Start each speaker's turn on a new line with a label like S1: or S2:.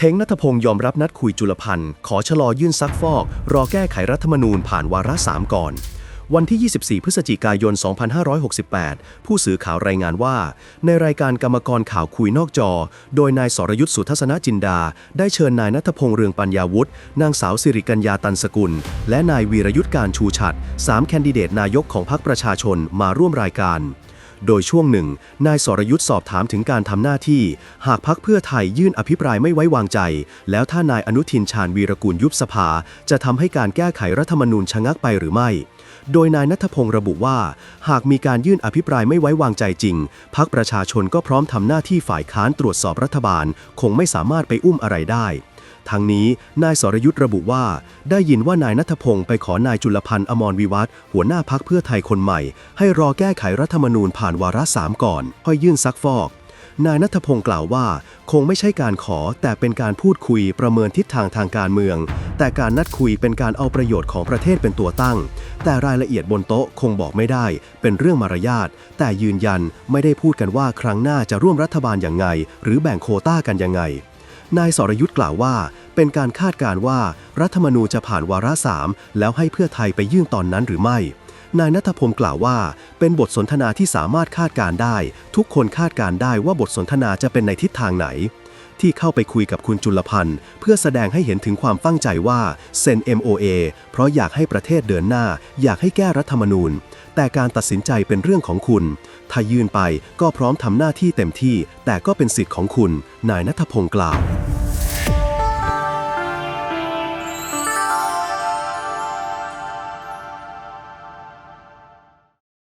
S1: เทงนัทพงศ์ยอมรับนัดคุยจุลพันธ์ขอชะลอยื่นซักฟอก รอแก้ไขรัฐธรรมนูญผ่านวาระสามก่อน วันที่ 24 พฤศจิกายน 2568 ผู้สื่อข่าวรายงานว่า ในรายการกรรมกรข่าวคุยนอกจอ โดยนายสรยุทธ์สุทัศนจินดา ได้เชิญนายนัทพงษ์เรืองปัญญาวุฒินางสาวสิริกัญญาตันสกุล และนายวีรยุทธ์การชูชัดสามแคนดิเดตนายกของพรรคประชาชนมาร่วมรายการ โดยช่วงหนึ่ง นายสรยุทธ์สอบถามถึงการทำหน้าที่ หากพักเพื่อไทยยื่นอภิปรายไม่ไว้วางใจ แล้วถ้านายอนุทินชาญวีรกูลยุบสภา จะทำให้การแก้ไขรัฐธรรมนูญชะงักไปหรือไม่ โดยนายนัทพงศ์ระบุว่า หากมีการยื่นอภิปรายไม่ไว้วางใจจริง พักประชาชนก็พร้อมทำหน้าที่ฝ่ายค้านตรวจสอบรัฐบาล คงไม่สามารถไปอุ้มอะไรได้ ทั้งนี้นายสรยุทธ์ระบุว่า ได้ยินว่านายนัทพงศ์ไปขอนายจุลพันธ์อมรวิวัฒหัวหน้าพักเพื่อไทยคนใหม่ ให้รอแก้ไขรัฐธรรมนูญผ่านวาระสามก่อน ค่อยยื่นซักฟอก นายนัทพงศ์กล่าวว่า คงไม่ใช่การขอ แต่เป็นการพูดคุยประเมินทิศทางทางการเมือง แต่การนัดคุยเป็นการเอาประโยชน์ของประเทศเป็นตัวตั้ง แต่รายละเอียดบนโต๊ะคงบอกไม่ได้ เป็นเรื่องมารยาทแต่ยืนยันไม่ได้พูดกันว่าครั้งหน้าจะร่วมรัฐบาลอย่างไง หรือแบ่งโคต้ากันยังไง นายสรยุทธ์กล่าวว่า เป็นการคาดการว่ารัฐธรรมนูญจะผ่านวาระสามแล้วให้เพื่อไทยไปยื่นตอนนั้นหรือไม่ นายนัทพงศ์กล่าวว่า เป็นบทสนทนาที่สามารถคาดการได้ ทุกคนคาดการได้ว่าบทสนทนาจะเป็นในทิศทางไหน ที่เข้าไปคุยกับคุณจุลพันธ์เพื่อแสดงให้เห็นถึงความตั้งใจว่าเซ็น MOA เพราะอยากให้ประเทศเดินหน้า อยากให้แก้รัฐธรรมนูญ แต่การตัดสินใจเป็นเรื่องของคุณ ถ้ายื่นไปก็พร้อมทำหน้าที่เต็มที่ แต่ก็เป็นสิทธิ์ของคุณ นายนัทพงศ์กล่าว